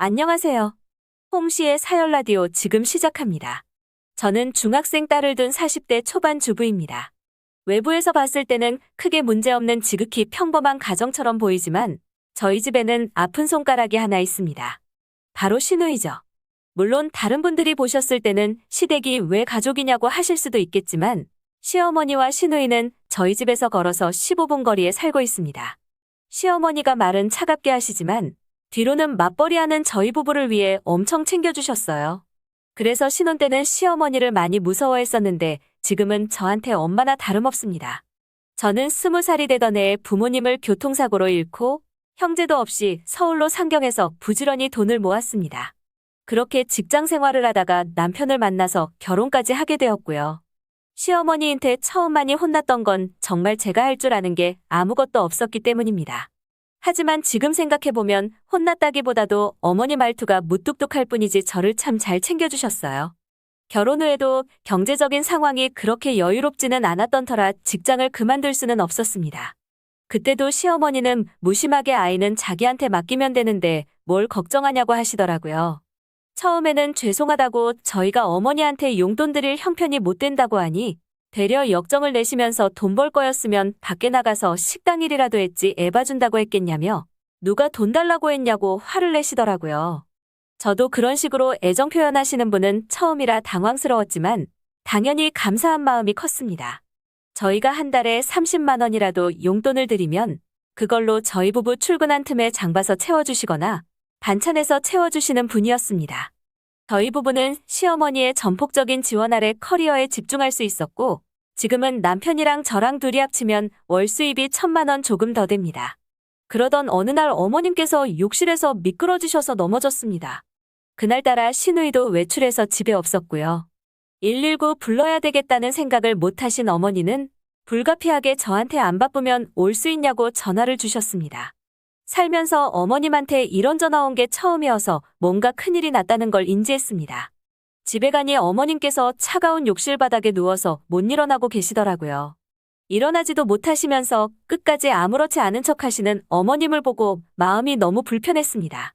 안녕하세요. 홍시의 사열 라디오 지금 시작합니다. 저는 중학생 딸을 둔 40대 초반 주부입니다. 외부에서 봤을 때는 크게 문제없는 지극히 평범한 가정처럼 보이지만 저희 집에는 아픈 손가락이 하나 있습니다. 바로 시누이죠. 물론 다른 분들이 보셨을 때는 시댁이 왜 가족이냐고 하실 수도 있겠지만 시어머니와 시누이는 저희 집에서 걸어서 15분 거리에 살고 있습니다. 시어머니가 말은 차갑게 하시지만 뒤로는 맞벌이하는 저희 부부를 위해 엄청 챙겨주셨어요. 그래서 신혼 때는 시어머니를 많이 무서워했었는데 지금은 저한테 엄마나 다름없습니다. 저는 스무 살이 되던 해에 부모님을 교통사고로 잃고 형제도 없이 서울로 상경해서 부지런히 돈을 모았습니다. 그렇게 직장 생활을 하다가 남편을 만나서 결혼까지 하게 되었고요. 시어머니한테 처음 많이 혼났던 건 정말 제가 할 줄 아는 게 아무것도 없었기 때문입니다. 하지만 지금 생각해보면 혼났다기보다도 어머니 말투가 무뚝뚝할 뿐이지 저를 참 잘 챙겨주셨어요. 결혼 후에도 경제적인 상황이 그렇게 여유롭지는 않았던 터라 직장을 그만둘 수는 없었습니다. 그때도 시어머니는 무심하게 아이는 자기한테 맡기면 되는데 뭘 걱정하냐고 하시더라고요. 처음에는 죄송하다고 저희가 어머니한테 용돈 드릴 형편이 못 된다고 하니 되려 역정을 내시면서 돈 벌 거였으면 밖에 나가서 식당 일이라도 했지 애 봐준다고 했겠냐며 누가 돈 달라고 했냐고 화를 내시더라고요. 저도 그런 식으로 애정 표현하시는 분은 처음이라 당황스러웠지만 당연히 감사한 마음이 컸습니다. 저희가 한 달에 30만 원이라도 용돈을 드리면 그걸로 저희 부부 출근한 틈에 장봐서 채워주시거나 반찬에서 채워주시는 분이었습니다. 저희 부부는 시어머니의 전폭적인 지원 아래 커리어에 집중할 수 있었고 지금은 남편이랑 저랑 둘이 합치면 월 수입이 천만 원 조금 더 됩니다. 그러던 어느 날 어머님께서 욕실에서 미끄러지셔서 넘어졌습니다. 그날따라 시누이도 외출해서 집에 없었고요. 119 불러야 되겠다는 생각을 못 하신 어머니는 불가피하게 저한테 안 바쁘면 올 수 있냐고 전화를 주셨습니다. 살면서 어머님한테 이런 전화 온 게 처음이어서 뭔가 큰일이 났다는 걸 인지했습니다. 집에 가니 어머님께서 차가운 욕실 바닥에 누워서 못 일어나고 계시더라고요. 일어나지도 못하시면서 끝까지 아무렇지 않은 척 하시는 어머님을 보고 마음이 너무 불편했습니다.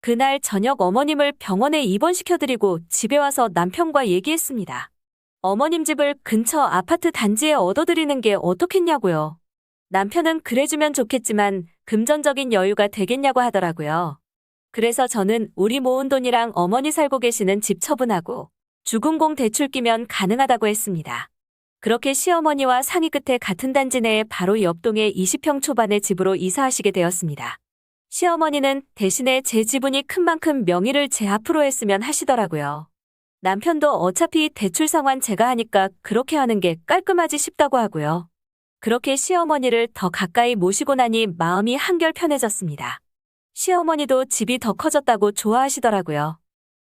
그날 저녁 어머님을 병원에 입원시켜드리고 집에 와서 남편과 얘기했습니다. 어머님 집을 근처 아파트 단지에 얻어드리는 게 어떻겠냐고요. 남편은 그래주면 좋겠지만 금전적인 여유가 되겠냐고 하더라고요. 그래서 저는 우리 모은 돈이랑 어머니 살고 계시는 집 처분하고 주금공 대출 끼면 가능하다고 했습니다. 그렇게 시어머니와 상의 끝에 같은 단지 내에 바로 옆동의 20평 초반의 집으로 이사하시게 되었습니다. 시어머니는 대신에 제 지분이 큰 만큼 명의를 제 앞으로 했으면 하시더라고요. 남편도 어차피 대출 상환 제가 하니까 그렇게 하는 게 깔끔하지 싶다고 하고요. 그렇게 시어머니를 더 가까이 모시고 나니 마음이 한결 편해졌습니다. 시어머니도 집이 더 커졌다고 좋아하시더라고요.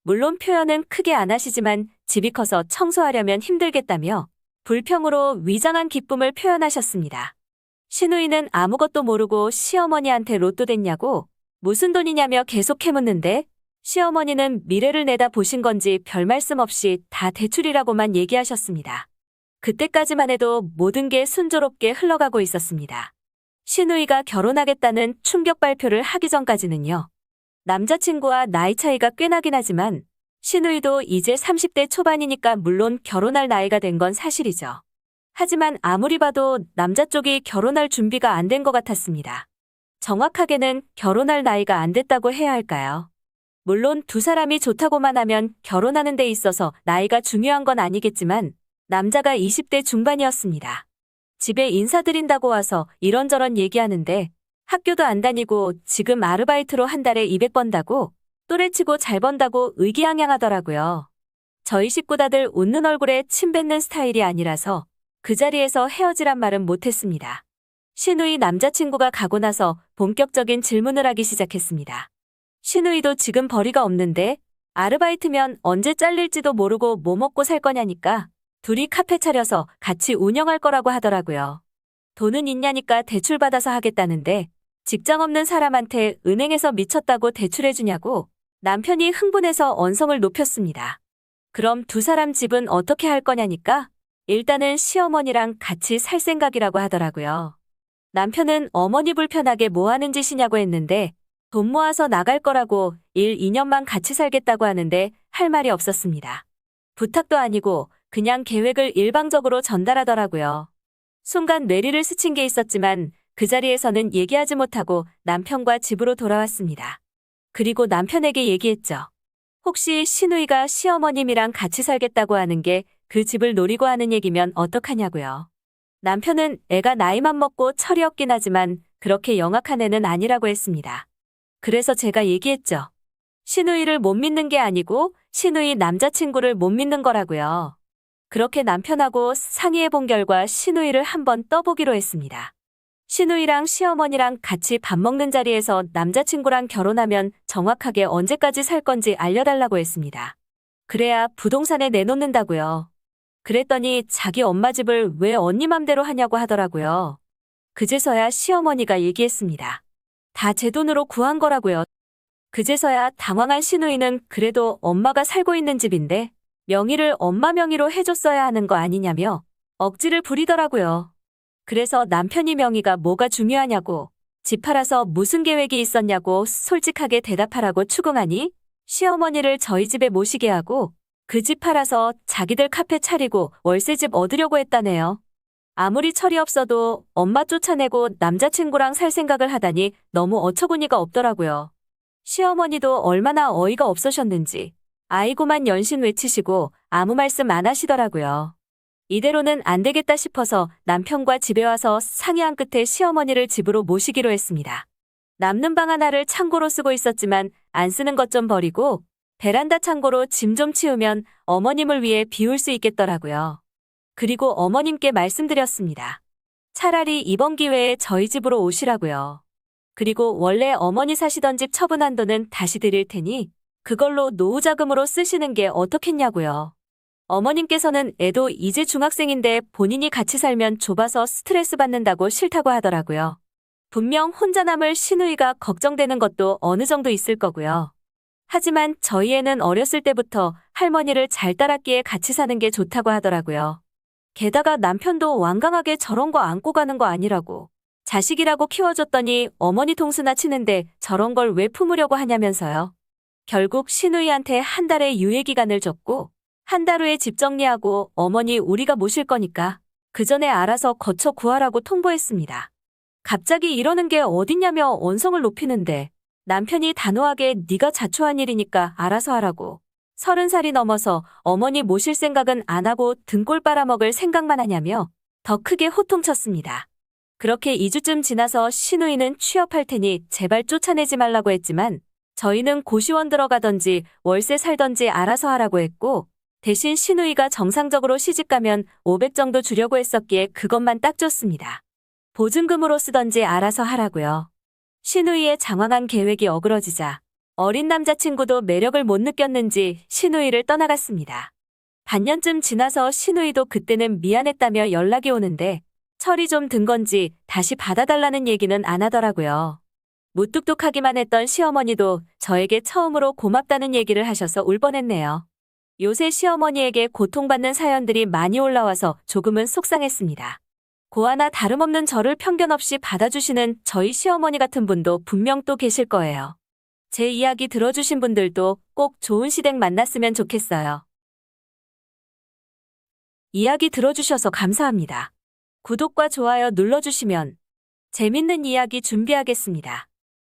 물론 표현은 크게 안 하시지만 집이 커서 청소하려면 힘들겠다며 불평으로 위장한 기쁨을 표현하셨습니다. 시누이는 아무것도 모르고 시어머니한테 로또 됐냐고 무슨 돈이냐며 계속 캐묻는데 시어머니는 미래를 내다 보신 건지 별 말씀 없이 다 대출이라고만 얘기하셨습니다. 그때까지만 해도 모든 게 순조롭게 흘러가고 있었습니다. 시누이가 결혼하겠다는 충격 발표를 하기 전까지는요. 남자친구와 나이 차이가 꽤 나긴 하지만 시누이도 이제 30대 초반이니까 물론 결혼할 나이가 된 건 사실이죠. 하지만 아무리 봐도 남자 쪽이 결혼할 준비가 안 된 것 같았습니다. 정확하게는 결혼할 나이가 안 됐다고 해야 할까요? 물론 두 사람이 좋다고만 하면 결혼하는 데 있어서 나이가 중요한 건 아니겠지만 남자가 20대 중반이었습니다. 집에 인사드린다고 와서 이런저런 얘기하는데 학교도 안 다니고 지금 아르바이트로 한 달에 200 번다고 또래치고 잘 번다고 의기양양하더라고요. 저희 식구 다들 웃는 얼굴에 침 뱉는 스타일이 아니라서 그 자리에서 헤어지란 말은 못했습니다. 신우이 남자친구가 가고 나서 본격적인 질문을 하기 시작했습니다. 신우이도 지금 벌이가 없는데 아르바이트면 언제 잘릴지도 모르고 뭐 먹고 살 거냐니까 둘이 카페 차려서 같이 운영할 거라고 하더라고요. 돈은 있냐니까 대출 받아서 하겠다는데 직장 없는 사람한테 은행에서 미쳤다고 대출해주냐고 남편이 흥분해서 언성을 높였습니다. 그럼 두 사람 집은 어떻게 할 거냐니까 일단은 시어머니랑 같이 살 생각이라고 하더라고요. 남편은 어머니 불편하게 뭐 하는 짓이냐고 했는데 돈 모아서 나갈 거라고 1, 2년만 같이 살겠다고 하는데 할 말이 없었습니다. 부탁도 아니고 그냥 계획을 일방적으로 전달하더라고요. 순간 뇌리를 스친 게 있었지만 그 자리에서는 얘기하지 못하고 남편과 집으로 돌아왔습니다. 그리고 남편에게 얘기했죠. 혹시 신우이가 시어머님이랑 같이 살겠다고 하는 게 그 집을 노리고 하는 얘기면 어떡하냐고요. 남편은 애가 나이만 먹고 철이 없긴 하지만 그렇게 영악한 애는 아니라고 했습니다. 그래서 제가 얘기했죠. 신우이를 못 믿는 게 아니고 신우이 남자친구를 못 믿는 거라고요. 그렇게 남편하고 상의해 본 결과 신우이를 한번 떠보기로 했습니다. 신우이랑 시어머니랑 같이 밥 먹는 자리에서 남자친구랑 결혼하면 정확하게 언제까지 살 건지 알려달라고 했습니다. 그래야 부동산에 내놓는다고요. 그랬더니 자기 엄마 집을 왜 언니 맘대로 하냐고 하더라고요. 그제서야 시어머니가 얘기했습니다. 다 제 돈으로 구한 거라고요. 그제서야 당황한 신우이는 그래도 엄마가 살고 있는 집인데 명의를 엄마 명의로 해줬어야 하는 거 아니냐며 억지를 부리더라고요. 그래서 남편이 명의가 뭐가 중요하냐고 집 팔아서 무슨 계획이 있었냐고 솔직하게 대답하라고 추궁하니 시어머니를 저희 집에 모시게 하고 그 집 팔아서 자기들 카페 차리고 월세집 얻으려고 했다네요. 아무리 철이 없어도 엄마 쫓아내고 남자친구랑 살 생각을 하다니 너무 어처구니가 없더라고요. 시어머니도 얼마나 어이가 없으셨는지 아이고만 연신 외치시고 아무 말씀 안 하시더라고요. 이대로는 안 되겠다 싶어서 남편과 집에 와서 상의한 끝에 시어머니를 집으로 모시기로 했습니다. 남는 방 하나를 창고로 쓰고 있었지만 안 쓰는 것 좀 버리고 베란다 창고로 짐 좀 치우면 어머님을 위해 비울 수 있겠더라고요. 그리고 어머님께 말씀드렸습니다. 차라리 이번 기회에 저희 집으로 오시라고요. 그리고 원래 어머니 사시던 집 처분한 돈은 다시 드릴 테니 그걸로 노후 자금으로 쓰시는 게 어떻겠냐고요. 어머님께서는 애도 이제 중학생인데 본인이 같이 살면 좁아서 스트레스 받는다고 싫다고 하더라고요. 분명 혼자 남을 신우이가 걱정되는 것도 어느 정도 있을 거고요. 하지만 저희 애는 어렸을 때부터 할머니를 잘 따랐기에 같이 사는 게 좋다고 하더라고요. 게다가 남편도 완강하게 저런 거 안고 가는 거 아니라고. 자식이라고 키워줬더니 어머니 통수나 치는데 저런 걸 왜 품으려고 하냐면서요. 결국 신우이한테 한 달의 유예기간을 줬고 한 달 후에 집 정리하고 어머니 우리가 모실 거니까 그 전에 알아서 거처 구하라고 통보했습니다. 갑자기 이러는 게 어딨냐며 언성을 높이는데 남편이 단호하게 네가 자초한 일이니까 알아서 하라고. 서른 살이 넘어서 어머니 모실 생각은 안 하고 등골 빨아먹을 생각만 하냐며 더 크게 호통쳤습니다. 그렇게 2주쯤 지나서 신우이는 취업할 테니 제발 쫓아내지 말라고 했지만 저희는 고시원 들어가던지 월세 살던지 알아서 하라고 했고 대신 신우이가 정상적으로 시집가면 500 정도 주려고 했었기에 그것만 딱 줬습니다. 보증금으로 쓰던지 알아서 하라고요. 신우이의 장황한 계획이 어그러지자 어린 남자친구도 매력을 못 느꼈는지 신우이를 떠나갔습니다. 반년쯤 지나서 신우이도 그때는 미안했다며 연락이 오는데 철이 좀 든 건지 다시 받아달라는 얘기는 안 하더라고요. 무뚝뚝하기만 했던 시어머니도 저에게 처음으로 고맙다는 얘기를 하셔서 울 뻔했네요. 요새 시어머니에게 고통받는 사연들이 많이 올라와서 조금은 속상했습니다. 고아나 다름없는 저를 편견 없이 받아주시는 저희 시어머니 같은 분도 분명 또 계실 거예요. 제 이야기 들어주신 분들도 꼭 좋은 시댁 만났으면 좋겠어요. 이야기 들어주셔서 감사합니다. 구독과 좋아요 눌러주시면 재밌는 이야기 준비하겠습니다.